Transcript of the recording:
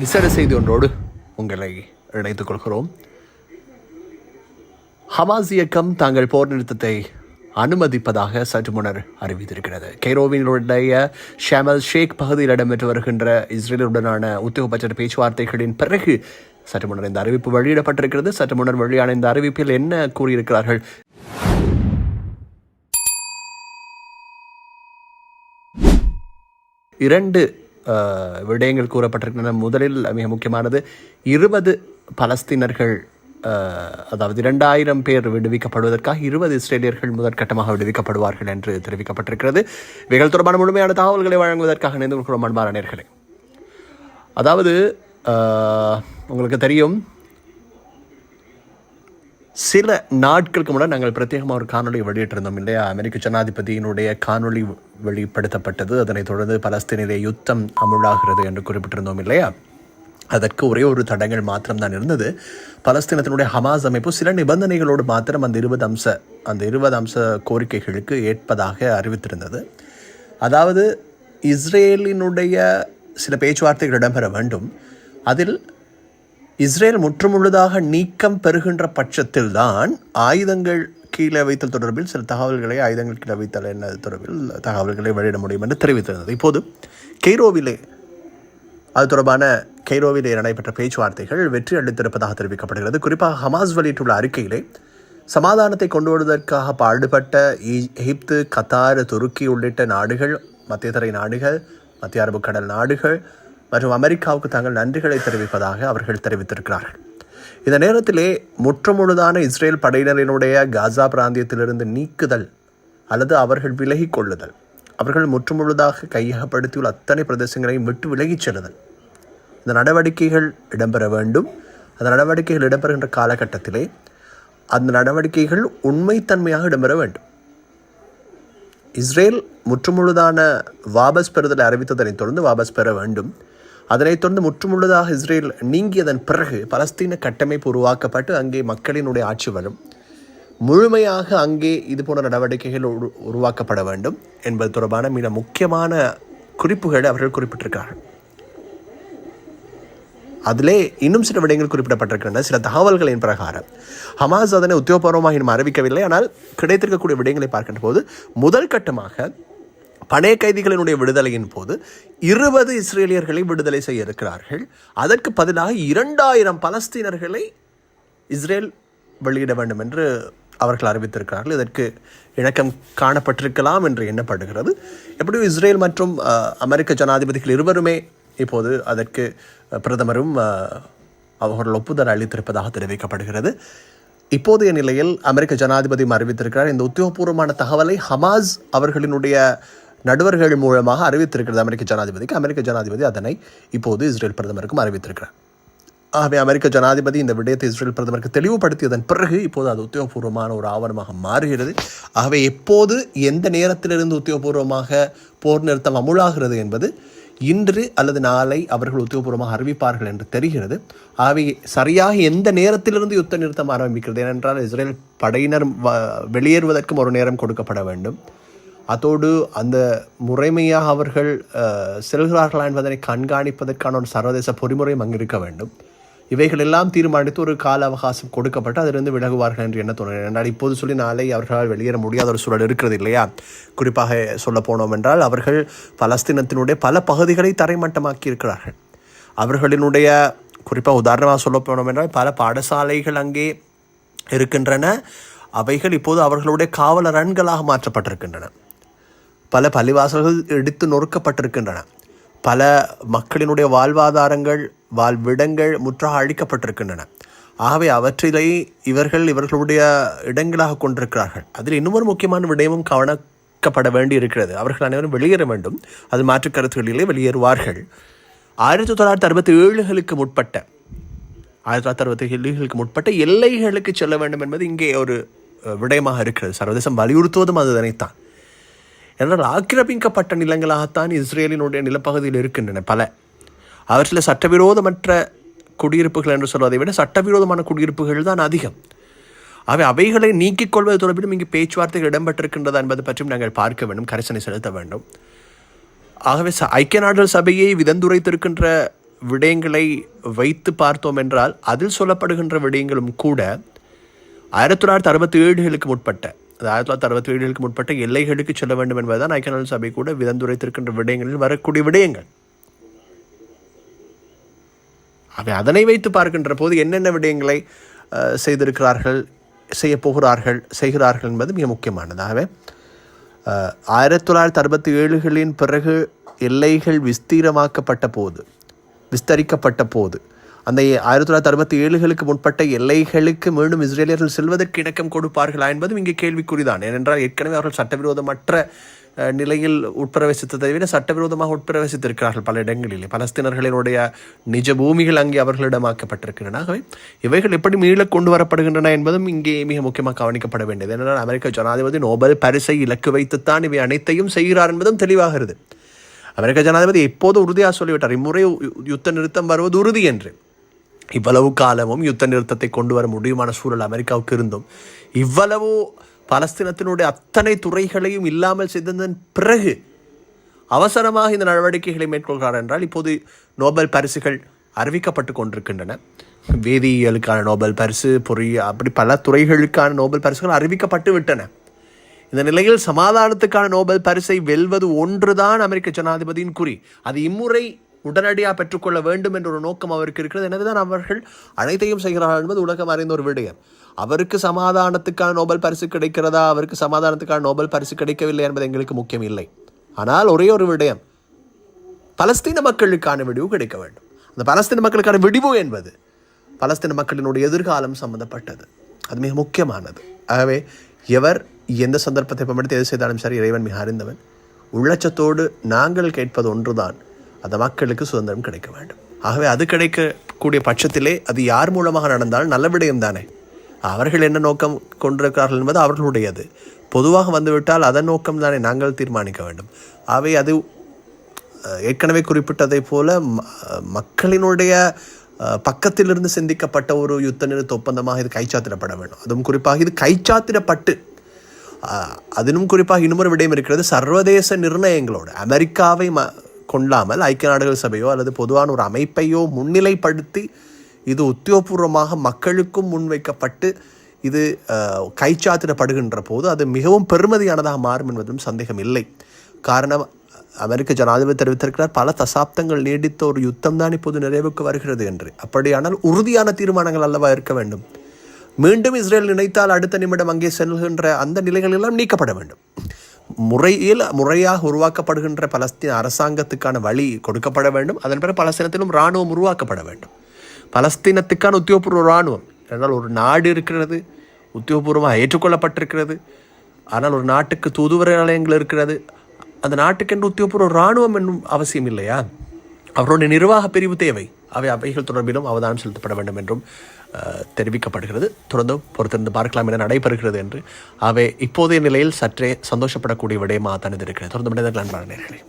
விசேட செய்தி ஒன்றோடு உங்களை இணைத்துக் கொள்கிறோம். ஹமாஸ் இயக்கம் தாங்கள் போர் நிறுத்தத்தை அனுமதிப்பதாக சற்று முன்னர் அறிவித்திருக்கிறது. கெய்ரோவினுடைய ஷாமல் ஷேக் பகுதியில் இடம்பெற்று வருகின்ற இஸ்ரேலுடனான உத்தியோகபட்ச பேச்சுவார்த்தைகளின் பிறகு சற்று முன்னர் இந்த அறிவிப்பு வெளியிடப்பட்டிருக்கிறது. சற்று முன்னர் வெளியான இந்த அறிவிப்பில் என்ன கூறியிருக்கிறார்கள்? இரண்டு விடயங்கள் கூறப்பட்டிருக்கின்றன. முதலில் மிக முக்கியமானது இருபது பலஸ்தீனர்கள் அதாவது இரண்டாயிரம் பேர் விடுவிக்கப்படுவதற்காக இருபது இஸ்ரேலியர்கள் முதற்கட்டமாக விடுவிக்கப்படுவார்கள் என்று தெரிவிக்கப்பட்டிருக்கிறது. இவைகள் தொடர்பான முழுமையான தகவல்களை வழங்குவதற்காக இணைந்து கொள்கிறோம் அன்பான நேர்களே. அதாவது உங்களுக்கு தெரியும் சில நாட்களுக்கு முன்னாடி நாங்கள் பிரத்யேகமாக ஒரு காணொலி வெளியிட்டிருந்தோம் இல்லையா? அமெரிக்க ஜனாதிபதியினுடைய காணொளி வெளிப்படுத்தப்பட்டது. அதனைத் தொடர்ந்து பலஸ்தீனிலே யுத்தம் அமுழாகிறது என்று குறிப்பிட்டிருந்தோம் இல்லையா? அதற்கு ஒரே ஒரு தடங்கள் மாத்திரம்தான் இருந்தது. பலஸ்தீனத்தினுடைய ஹமாஸ் அமைப்பு சில நிபந்தனைகளோடு மாத்திரம் அந்த இருபது அம்ச அந்த இருபது அம்ச கோரிக்கைகளுக்கு ஏற்பதாக அறிவித்திருந்தது. அதாவது இஸ்ரேலினுடைய சில பேச்சுவார்த்தைகள் இடம்பெற வேண்டும். அதில் இஸ்ரேல் முற்றுமுழுதாக நீக்கம் பெறுகின்ற பட்சத்தில் தான் ஆயுதங்கள் கீழே வைத்தல் தொடர்பில் சில தகவல்களை ஆயுதங்கள் கீழே வைத்தல் என்ன தொடர்பில் தகவல்களை வெளியிட முடியும் என்று தெரிவித்திருந்தது. இப்போது கெய்ரோவிலே அது தொடர்பான கெய்ரோவிலே நடைபெற்ற பேச்சுவார்த்தைகள் வெற்றி அளித்திருப்பதாக தெரிவிக்கப்படுகிறது. குறிப்பாக ஹமாஸ் வெளியிட்டுள்ள அறிக்கையிலே சமாதானத்தை கொண்டு வருவதற்காக பாடுபட்ட எகிப்து கத்தார் துருக்கி உள்ளிட்ட நாடுகள் மத்திய தரை நாடுகள் மத்திய அரபு கடல் நாடுகள் மற்றும் அமெரிக்காவுக்கு தாங்கள் நன்றிகளை தெரிவிப்பதாக அவர்கள் தெரிவித்திருக்கிறார்கள். இந்த நேரத்திலே முற்றுமுழுதான இஸ்ரேல் படையினரினுடைய காசா பிராந்தியத்திலிருந்து நீக்குதல் அல்லது அவர்கள் விலகி கொள்ளுதல் அவர்கள் முற்றுமுழுதாக கையகப்படுத்தியுள்ள அத்தனை பிரதேசங்களையும் விட்டு விலகிச் செல்லுதல். இந்த நடவடிக்கைகள் இடம்பெற வேண்டும். அந்த நடவடிக்கைகள் இடம்பெறுகின்ற காலகட்டத்திலே அந்த நடவடிக்கைகள் உண்மைத்தன்மையாக இடம்பெற வேண்டும். இஸ்ரேல் முற்றுமுழுதான வாபஸ் பெறுதலை அறிவித்ததனைத் தொடர்ந்து வாபஸ் பெற வேண்டும். அதனைத் தொடர்ந்து முற்றுமுழுதாக இஸ்ரேல் நீங்கியதன் பிறகு பலஸ்தீன கட்டமைப்பு உருவாக்கப்பட்டு அங்கே மக்களினுடைய ஆட்சி வரும். முழுமையாக அங்கே இது போன்ற நடவடிக்கைகள் உருவாக்கப்பட வேண்டும் என்பது தொடர்பான மிக முக்கியமான குறிப்புகளை அவர்கள் குறிப்பிட்டிருக்கார்கள். அதிலே இன்னும் சில விடயங்கள் குறிப்பிடப்பட்டிருக்கின்றன. சில தகவல்களின் பிரகாரம். ஹமாஸ் அதனை உத்தியோகபூர்வமாக இன்னும் அறிவிக்கவில்லை. ஆனால் கிடைத்திருக்கக்கூடிய விடயங்களை பார்க்கின்ற போது முதல் கட்டமாக பணைய கைதிகளினுடைய விடுதலையின் போது இருபது இஸ்ரேலியர்களை விடுதலை செய்ய இருக்கிறார்கள். அதற்கு பதிலாக இரண்டாயிரம் பலஸ்தீனர்களை இஸ்ரேல் வெளியிட வேண்டும் என்று அவர்கள் அறிவித்திருக்கிறார்கள். இதற்கு இணக்கம் காணப்பட்டிருக்கலாம் என்று எண்ணப்படுகிறது. எப்படியும் இஸ்ரேல் மற்றும் அமெரிக்க ஜனாதிபதிகள் இருவருமே இப்போது அதற்கு பிரதமரும் அவர்கள் ஒப்புதல் அளித்திருப்பதாக தெரிவிக்கப்படுகிறது. இப்போதைய நிலையில் அமெரிக்க ஜனாதிபதியும் அறிவித்திருக்கிறார். இந்த உத்தியோகபூர்வமான தகவலை ஹமாஸ் அவர்களினுடைய நடுவர்கள் மூலமாக அறிவித்திருக்கிறது. அமெரிக்க ஜனாதிபதிக்கு அமெரிக்க ஜனாதிபதி அதனை இப்போது இஸ்ரேல் பிரதமருக்கும் அறிவித்திருக்கிறார். ஆகவே அமெரிக்க ஜனாதிபதி இந்த விடயத்தை இஸ்ரேல் பிரதமருக்கு தெளிவுபடுத்தியதன் பிறகு இப்போது அது உத்தியோகபூர்வமான ஒரு ஆவணமாக மாறுகிறது. ஆகவே எப்போது எந்த நேரத்திலிருந்து உத்தியோகபூர்வமாக போர் நிறுத்தம் அமுலாகிறது என்பது இன்று அல்லது நாளை அவர்கள் உத்தியோகபூர்வமாக அறிவிப்பார்கள் என்று தெரிகிறது. ஆகவே சரியாக எந்த நேரத்திலிருந்து யுத்த நிறுத்தம் ஆரம்பிக்கிறது? ஏனென்றால் இஸ்ரேல் படையினர் வ- வெளியேறுவதற்கும் ஒரு நேரம் கொடுக்கப்பட வேண்டும். அதோடு அந்த முறைமையாக அவர்கள் அஹ், செல்கிறார்களா என்பதனை கண்காணிப்பதற்கான ஒரு சர்வதேச பொறிமுறையும் அங்கு இருக்க வேண்டும். இவைகள் எல்லாம் தீர்மானித்து ஒரு கால அவகாசம் கொடுக்கப்பட்டு அதிலிருந்து விலகுவார்கள் என்று என்ன தோணுகிறது என்றால் இப்போது சொல்லி நாளை அவர்களால் வெளியேற முடியாத ஒரு சூழல் இருக்கிறது இல்லையா? குறிப்பாக சொல்ல போனோம் என்றால் அவர்கள் பலஸ்தீனத்தினுடைய பல பகுதிகளை தரைமட்டமாக்கி இருக்கிறார்கள். அவர்களினுடைய குறிப்பாக உதாரணமாக சொல்ல போனோம் என்றால் பல பாடசாலைகள் அங்கே இருக்கின்றன. அவைகள் இப்போது அவர்களுடைய காவலர் ரன்களாக மாற்றப்பட்டிருக்கின்றன. பல பள்ளிவாசல்கள் எடுத்து நொறுக்கப்பட்டிருக்கின்றன. பல மக்களினுடைய வாழ்வாதாரங்கள் வாழ்விடங்கள் முற்றாக அழிக்கப்பட்டிருக்கின்றன. ஆகவே அவற்றிலே இவர்கள் இவர்களுடைய இடங்களாக கொண்டிருக்கிறார்கள். அதில் இன்னும் ஒரு முக்கியமான விடயமும் கவனிக்கப்பட வேண்டி இருக்கிறது அவர்கள் அனைவரும் வெளியேற வேண்டும். அது மாற்று கருத்துகளிலே வெளியேறுவார்கள். ஆயிரத்தி தொள்ளாயிரத்தி அறுபத்தி ஏழுகளுக்கு முற்பட்ட ஆயிரத்தி தொள்ளாயிரத்தி அறுபத்தி ஏழுகளுக்கு முற்பட்ட எல்லைகளுக்கு செல்ல வேண்டும் என்பது இங்கே ஒரு விடயமாக இருக்கிறது. சர்வதேசம் வலியுறுத்துவதும் அதுதனைத்தான். என்றால் ஆக்கிரமிக்கப்பட்ட நிலங்களாகத்தான் இஸ்ரேலினுடைய நிலப்பகுதியில் இருக்கின்றன பல. அவற்றில் சட்டவிரோதமற்ற குடியிருப்புகள் என்று சொல்வதை விட சட்டவிரோதமான குடியிருப்புகள் தான் அதிகம். அவை அவைகளை நீக்கிக் கொள்வது தொடர்பிலும் இங்கு பேச்சுவார்த்தைகள் இடம்பெற்றிருக்கின்றதா என்பது பற்றியும் நாங்கள் பார்க்க வேண்டும் கரிசனை செலுத்த வேண்டும். ஆகவே ச- ஐக்கிய நாடுகள் சபையை விதந்துரைத்திருக்கின்ற விடயங்களை வைத்து பார்த்தோம் என்றால் அதில் சொல்லப்படுகின்ற விடயங்களும் கூட ஆயிரத்தி தொள்ளாயிரத்தி அறுபத்தி ஏழுகளுக்கு முற்பட்ட அது ஆயிரத்தி தொள்ளாயிரத்தி அறுபத்தி ஏழுகளுக்கு முற்பட்ட எல்லைகளுக்கு செல்ல வேண்டும் என்பதுதான் ஐக்கிய நாடு சபை கூட விதந்துரைத்திருக்கின்ற விடயங்களில் வரக்கூடிய விடயங்கள். அவை அதனை வைத்து பார்க்கின்ற போது என்னென்ன விடயங்களை செய்திருக்கிறார்கள் செய்ய போகிறார்கள் செய்கிறார்கள் என்பது மிக முக்கியமானதாகவே ஆயிரத்தி தொள்ளாயிரத்தி அறுபத்தி ஏழுகளின் பிறகு எல்லைகள் விஸ்தீரமாக்கப்பட்ட போது விஸ்தரிக்கப்பட்ட போது அந்த ஆயிரத்தி தொள்ளாயிரத்தி அறுபத்தி ஏழுகளுக்கு முற்பட்ட எல்லைகளுக்கு மீண்டும் இஸ்ரேலியர்கள் செல்வதற்கு இணக்கம் கொடுப்பார்களா என்பதும் இங்கே கேள்விக்குறிதான். ஏனென்றால் ஏற்கனவே அவர்கள் சட்டவிரோதமற்ற நிலையில் உட்பிரவேசித்ததை விட சட்டவிரோதமாக உட்பிரவேசித்திருக்கிறார்கள் பல இடங்களிலே. பலஸ்தீனர்களினுடைய நிஜ பூமிகள் அங்கே அவர்களிடமாக்கப்பட்டிருக்கின்றன. ஆகவே இவைகள் எப்படி மீள கொண்டு வரப்படுகின்றன என்பதும் இங்கே மிக முக்கியமாக கவனிக்கப்பட வேண்டியது. ஏனென்றால் அமெரிக்க ஜனாதிபதி நோபல் பரிசை இலக்கு வைத்துத்தான் இவை அனைத்தையும் செய்கிறார் என்பதும் தெளிவாகிறது. அமெரிக்க ஜனாதிபதி எப்போது உறுதியாக சொல்லிவிட்டார் இம்முறை யுத்த நிறுத்தம் வருவது உறுதி என்று. இவ்வளவு காலமும் யுத்த நிறுத்தத்தை கொண்டு வர முடியுமான சூழல் அமெரிக்காவுக்கு இருந்தும் இவ்வளவு பலஸ்தீனத்தினுடைய அத்தனை துறைகளையும் இல்லாமல் செய்ததன் பிறகு அவசரமாக இந்த நடவடிக்கைகளை மேற்கொள்கிறார் என்றால் இப்போது நோபல் பரிசுகள் அறிவிக்கப்பட்டு கொண்டிருக்கின்றன. வேதியியலுக்கான நோபல் பரிசு பொறிய அப்படி பல துறைகளுக்கான நோபல் பரிசுகள் அறிவிக்கப்பட்டு விட்டன. இந்த நிலையில் சமாதானத்துக்கான நோபல் பரிசை வெல்வது ஒன்றுதான் அமெரிக்க ஜனாதிபதியின் குறி. அது இம்முறை உடனடியாக பெற்றுக்கொள்ள வேண்டும் என்ற ஒரு நோக்கம் அவருக்கு இருக்கிறது. எனவேதான் அவர்கள் அனைத்தையும் செய்கிறார்கள் என்பது உலகம் அறிந்த ஒரு விடயம். அவருக்கு சமாதானத்துக்கான நோபல் பரிசு கிடைக்கிறதா? அவருக்கு சமாதானத்துக்கான நோபல் பரிசு கிடைக்கவில்லை என்பது எங்களுக்கு முக்கியம் இல்லை. ஆனால் ஒரே ஒரு விடயம். பலஸ்தீன மக்களுக்கான விடிவு கிடைக்க வேண்டும். அந்த பலஸ்தீன மக்களுக்கான விடிவு என்பது பலஸ்தீன மக்களினுடைய எதிர்காலம் சம்பந்தப்பட்டது. அது மிக முக்கியமானது. ஆகவே எவர் எந்த சந்தர்ப்பத்தை பயன்படுத்தி எது செய்தாலும் சரி இறைவன் மிக அறிந்தவன். உள்ளச்சத்தோடு நாங்கள் கேட்பது ஒன்றுதான். அந்த மக்களுக்கு சுதந்திரம் கிடைக்க வேண்டும். ஆகவே அது கிடைக்கக்கூடிய பட்சத்திலே அது யார் மூலமாக நடந்தாலும் நல்ல விடயம் தானே. அவர்கள் என்ன நோக்கம் கொண்டிருக்கிறார்கள் என்பது அவர்களுடையது. பொதுவாக வந்துவிட்டால் அதன் நோக்கம் தானே நாங்கள் தீர்மானிக்க வேண்டும். அவை அது ஏற்கனவே குறிப்பிட்டதைப் போல ம- மக்களினுடைய பக்கத்திலிருந்து சிந்திக்கப்பட்ட ஒரு யுத்த நிறுத்த ஒப்பந்தமாக இது கைச்சாத்திடப்பட வேண்டும். அதுவும் குறிப்பாக இது கைச்சாத்திடப்பட்டு அஹ், அதிலும் குறிப்பாக இன்னொரு விடயம் இருக்கிறது சர்வதேச நிர்ணயங்களோடு. அமெரிக்காவை ம கொள்ளாமல் ஐக்கிய நாடுகள் சபையோ அல்லது பொதுவான ஒரு அமைப்பையோ முன்னிலைப்படுத்தி இது உத்தியோகபூர்வமாக மக்களுக்கும் முன்வைக்கப்பட்டு இது கைச்சாத்திடப்படுகின்ற போது அது மிகவும் பெருமதியானதாக மாறும் என்பதும் சந்தேகம் இல்லை. காரணம் அமெரிக்க ஜனாதிபதி தெரிவித்திருக்கிறார் பல தசாப்தங்கள் நீடித்த ஒரு யுத்தம் தான் இப்போது நிறைவுக்கு வருகிறது என்று. அப்படியானால் உறுதியான தீர்மானங்கள் அல்லவா இருக்க வேண்டும்? மீண்டும் இஸ்ரேல் நினைத்தால் அடுத்த நிமிடம் அங்கே செல்கின்ற அந்த நிலைகள் எல்லாம் நீக்கப்பட வேண்டும். முறையில் முறையாக உருவாக்கப்படுகின்ற பலஸ்தீன அரசாங்கத்துக்கான வழி கொடுக்கப்பட வேண்டும். அதன் பிறகு பலஸ்தீனத்திலும் இராணுவம் உருவாக்கப்பட வேண்டும். பலஸ்தீனத்துக்கான உத்தியோகபூர்வ இராணுவம். என்றால் ஒரு நாடு இருக்கிறது உத்தியோகபூர்வமாக ஏற்றுக்கொள்ளப்பட்டிருக்கிறது. ஆனால் ஒரு நாட்டுக்கு தூதுவர நிலையங்கள் இருக்கிறது. அந்த நாட்டுக்கென்று உத்தியோகபூர்வ இராணுவம் என்னும் அவசியம் இல்லையா? அவருடைய நிர்வாக பிரிவு தேவை. அவை அவைகள் தொடர்பிலும் அவதானம் செலுத்தப்பட வேண்டும் என்றும் தெரிவிக்கப்படுகிறது. தொடர்ந்து பொறுத்திருந்து பார்க்கலாம் என நடைபெறுகிறது என்று. அவை இப்போதைய நிலையில் சற்றே சந்தோஷப்படக்கூடிய விடயமாக தான் இது இருக்கிறது. தொடர்ந்து மனிதர்கள் அன்பான நேர்களே